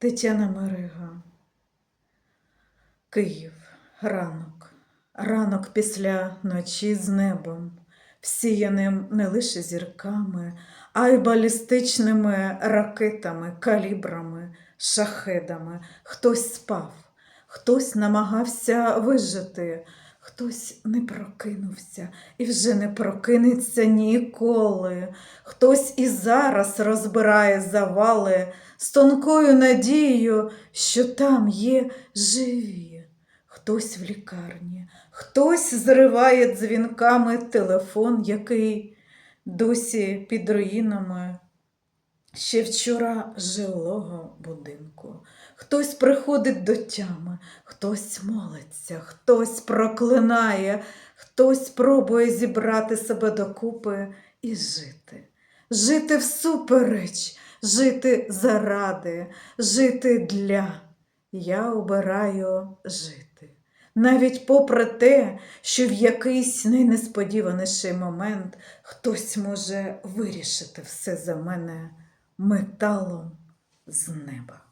Тетяна Мерега. Київ, ранок, ранок після ночі з небом, всіяним не лише зірками, а й балістичними ракетами, калібрами, шахедами. Хтось спав, хтось намагався вижити, хтось не прокинувся і вже не прокинеться ніколи. Хтось і зараз розбирає завали з тонкою надією, що там є живі. Хтось в лікарні, хтось зриває дзвінками телефон, який досі під руїнами ще вчора жилого будинку. Хтось приходить до тями, хтось молиться, хтось проклинає, хтось пробує зібрати себе докупи і жити. Жити всупереч, жити заради, жити для. Я обираю жити. Навіть попри те, що в якийсь найнесподіваніший момент хтось може вирішити все за мене металом з неба.